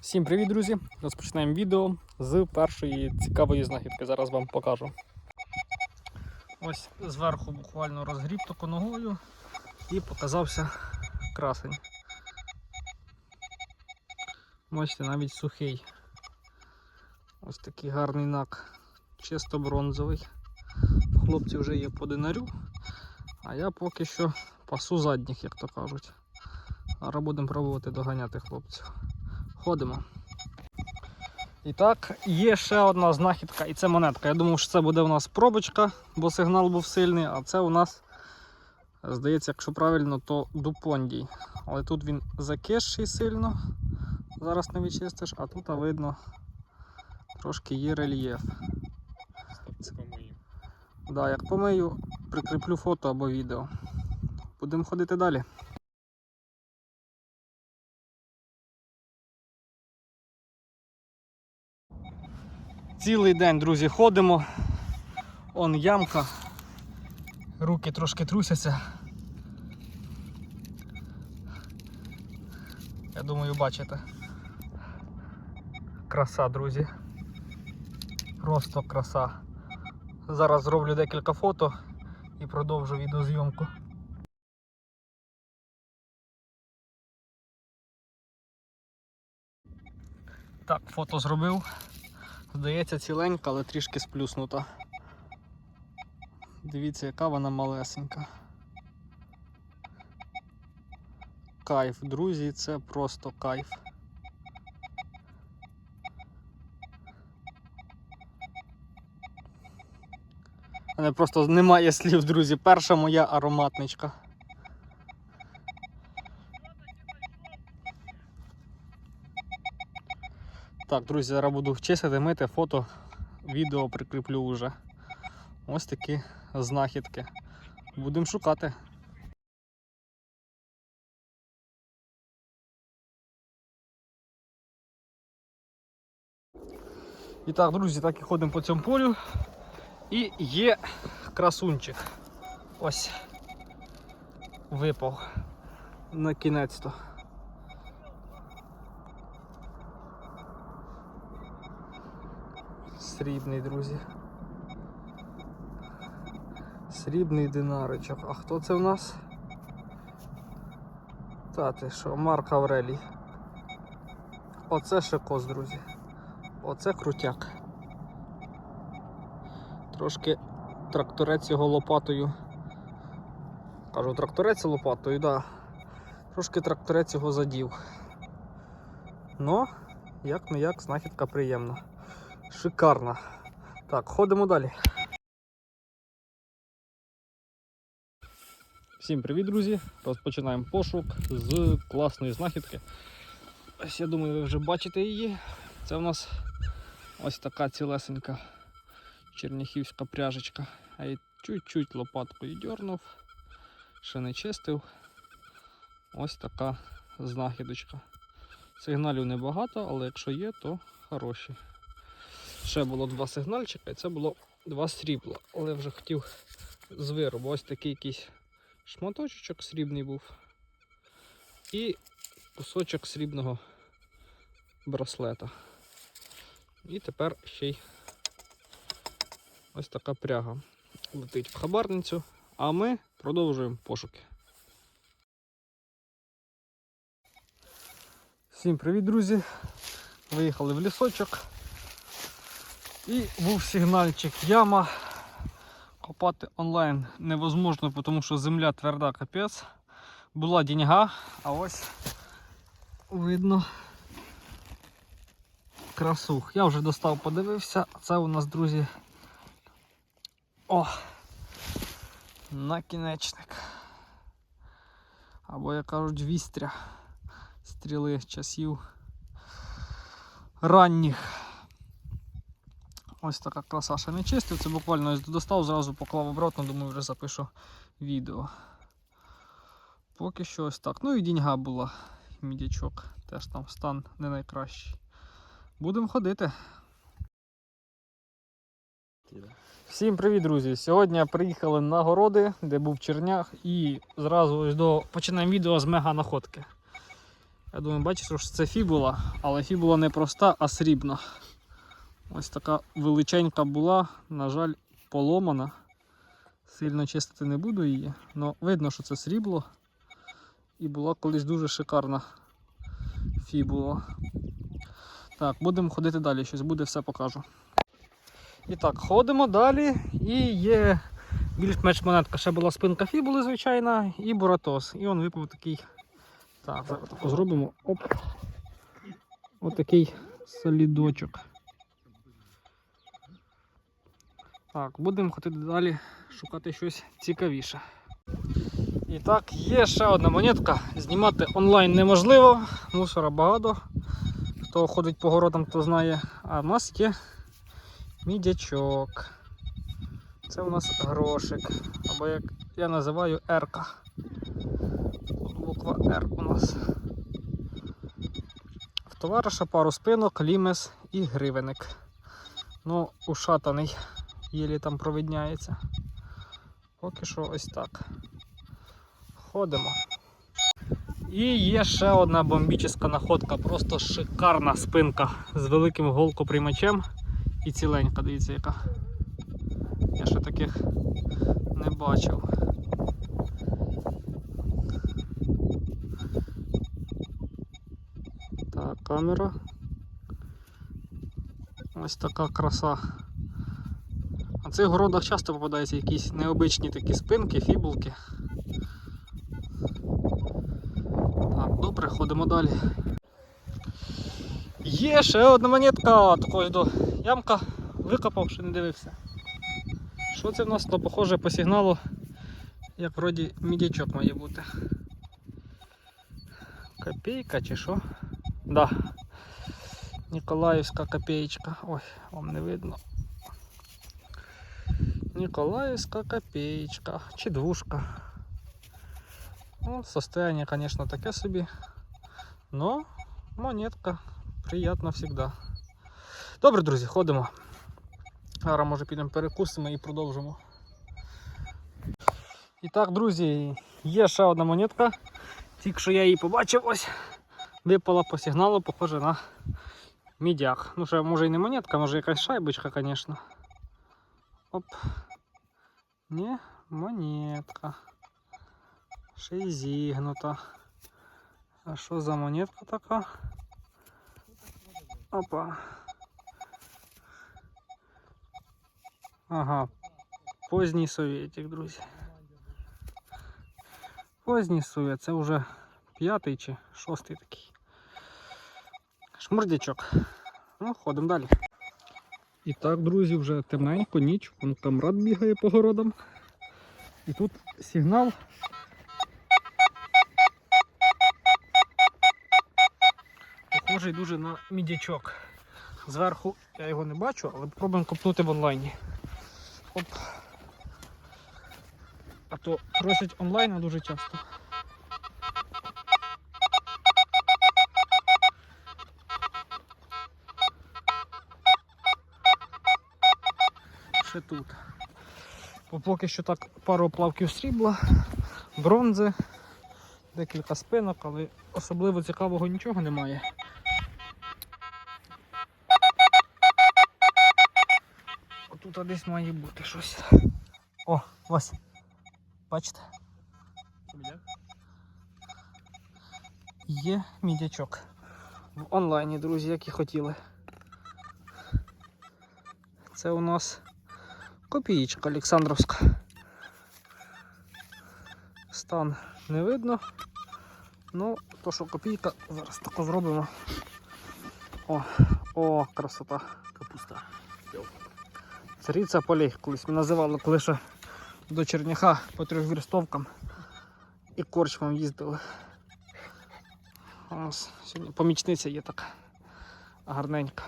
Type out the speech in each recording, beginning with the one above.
Всім привіт, друзі! Розпочинаємо відео з першої цікавої знахідки. Зараз вам покажу. Ось зверху буквально розгріб таку ногою і показався красень. Бачите, навіть сухий. Ось такий гарний нак, чисто бронзовий. Хлопці вже є по динарю, а я поки що пасу задніх, як то кажуть. Зараз будемо пробувати доганяти хлопців. Ходимо. І так, є ще одна знахідка, і це монетка. Я думав, що це буде у нас пробочка, бо сигнал був сильний, а це у нас, здається, якщо правильно, то дупондій. Але тут він закисший сильно. Зараз не відчистиш, а тут видно трошки є рельєф. Да, як помию, прикріплю фото або відео. Будемо ходити далі. Цілий день, друзі, ходимо. Он ямка. Руки трошки трусяться. Я думаю, бачите. Краса, друзі. Просто краса. Зараз зроблю декілька фото і продовжу відеозйомку. Так, фото зробив. Здається, ціленька, але трішки сплюснута. Дивіться, яка вона малесенька. Кайф, друзі, це просто кайф. У мене просто немає слів, друзі. Перша моя ароматничка. Так, друзі, зараз буду чистити, мити фото, відео прикріплю вже. Ось такі знахідки. Будемо шукати. І так, друзі, так і ходимо по цьому полю. І є красунчик. Ось випав на кінець-то. Срібний, друзі. Срібний динаричок. А хто це в нас? Та ти що, Марк Аврелій. Оце шикос, друзі. Оце крутяк. Трошки тракторець його лопатою. Кажу, тракторець лопатою, да. Трошки тракторець його задів. Но, як не як, знахідка приємна. Шикарна. Так, ходимо далі. Всім привіт, друзі! Розпочинаємо пошук з класної знахідки. Ось я думаю, ви вже бачите її. Це у нас ось така цілесенька черніхівська пряжечка. А я чуть-чуть лопаткою дьорнув, ще не чистив. Ось така знахідочка. Сигналів небагато, але якщо є, то хороші. Ще було два сигнальчика, і це було два срібла. Але вже хотів з виробу. Ось такий якийсь шматочок срібний був. І кусочок срібного браслета. І тепер ще й ось така пряга летить в хабарницю, а ми продовжуємо пошуки. Всім привіт, друзі! Виїхали в лісочок. І був сигнальчик яма. Копати онлайн невозможно, тому що земля тверда капець. Була деньга, а ось видно красух. Я вже достав, подивився, це у нас, друзі. О! Накінечник. Або, як кажуть, вістря. Стріли часів ранніх. Ось така краса ще не чистив. Це буквально достав, зразу поклав обратно, думаю, вже запишу відео. Поки що ось так. Ну і діньга була, мідячок. Теж там стан не найкращий. Будемо ходити. Всім привіт, друзі! Сьогодні приїхали на городи, де був чернях, і зразу ось до починаємо відео з мега находки. Я думаю, бачите, що це фібула, але фібула не проста, а срібна. Ось така величенька була, на жаль, поломана. Сильно чистити не буду її, але видно, що це срібло. І була колись дуже шикарна фібула. Так, будемо ходити далі, щось буде, все покажу. І так, ходимо далі. І є більш-менш монетка. Ще була спинка фібули, звичайна, і буратос. І он випав такий. Так, зараз зробимо. Оп. Отакий солідочок. Так, будемо ходити далі шукати щось цікавіше. І так, є ще одна монетка. Знімати онлайн неможливо, мусора багато. Хто ходить по городам, то знає. А в нас є мідячок. Це у нас грошик. Або як я називаю. Тут буква Р у нас. В товариша пару спинок, лімес і гривенник. Ну, ушатаний, єлі там провідняється. Поки що ось так. Ходимо. І є ще одна бомбічна находка, просто шикарна спинка з великим голкоприймачем і ціленька, дивіться яка. Я ще таких не бачив. Так, камера. Ось така краса. На цих городах часто попадаються якісь необичні такі спинки, фібулки. Так, добре, ходимо далі. Є ще одна монетка, також до ямка викопав, ще не дивився. Що це в нас? То похоже по сигналу, як вроді мідячок має бути. Копійка чи що? Да. Ніколаївська копеечка. Ой, вам не видно. Ніколаївська копеечка. Чи двушка. Ну, состояние, конечно, таке собі. Но монетка приятна завжди. Добре, друзі, ходимо. Зараз може підемо перекусимо і продовжимо. І так, друзі, є ще одна монетка. Тільки що я її побачив, ось випала по сигналу, похоже на мідяк. Ну, ще може і не монетка, може якась шайбочка, звісно. Оп. Не, монетка. Ще й зігнута. А що за монетка така? Опа. Ага. Поздній совєтик, друзі. Поздній совєт, це вже п'ятий чи шостий такий. Шмурдячок. Ну, ходимо далі. І так, друзі, вже темненько, ніч, вон камрад бігає по городам. І тут сигнал. Похожий дуже на мідячок. Зверху я його не бачу, але спробуємо копнути в онлайні. Оп. А то просять онлайна дуже часто. Ще тут. Поки що так пару оплавків срібла, бронзи, декілька спинок, але особливо цікавого нічого немає. Отут десь має бути щось. О, ось. Бачите? Є мідячок. В онлайні, друзі, як і хотіли. Це у нас копієчка Олександровська. Стан не видно. Ну, то що копійка, зараз тако зробимо. О, о, красота. Капуста. Цариця полей колись ми називали, коли ще до Черняха по трьохвірстовкам і корчмам їздили. У нас сьогодні помічниця є така гарненька.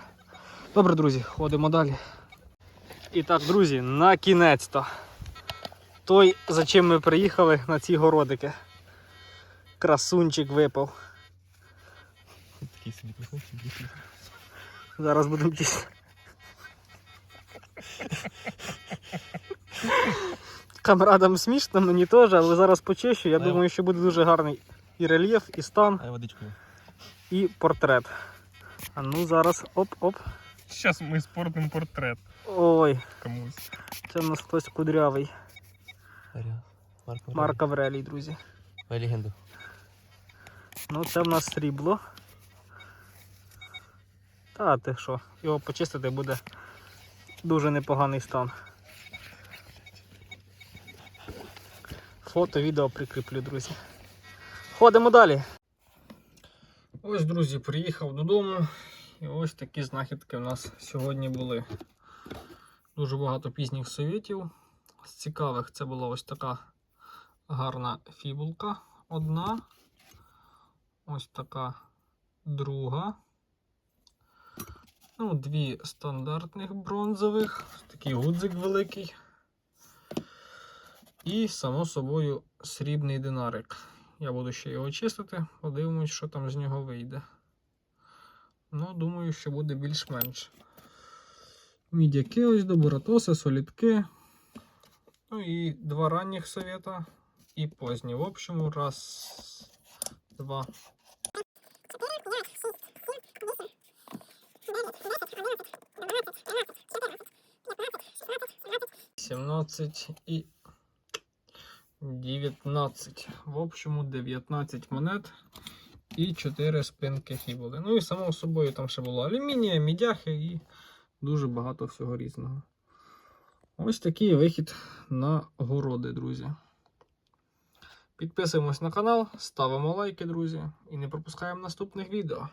Добре, друзі, ходимо далі. І так, друзі, на кінець-то. Той, за чим ми приїхали на ці городики. Красунчик випав. Такий собі красавчик. Зараз будемо тісти. Камрадам смішно, мені теж, але зараз почищу. Я думаю, що буде дуже гарний і рельєф, і стан. І портрет. А ну зараз оп-оп. Зараз ми спортимо портрет Ой, комусь. це в нас хтось кудрявий. Марк Марк Аврелій, друзі. легенду. Ну, це в нас срібло. Та ти що, його почистити буде дуже непоганий стан. Фото, відео прикріплю, друзі. Ходимо далі. Ось, друзі, приїхав додому. І ось такі знахідки в нас сьогодні були. Дуже багато пізніх совєтів. З цікавих це була ось така гарна фібулка одна. Ось така друга. Ну, дві стандартних бронзових, такий гудзик великий. І, само собою, срібний динарик. Я буду ще його чистити, подивимось, що там з нього вийде. Ну, думаю, що буде більш-менш. Мідяки ось до Буратоси, солідки. Ну і два ранніх совєта і позні. В общем, раз, два, 17 і 19. В общому 19 монет і 4 спинки фібули. Ну і само собою там ще було алюмінія, мідяхи і дуже багато всього різного. Ось такий вихід на городи, друзі. Підписуємось на канал, ставимо лайки, друзі, і не пропускаємо наступних відео.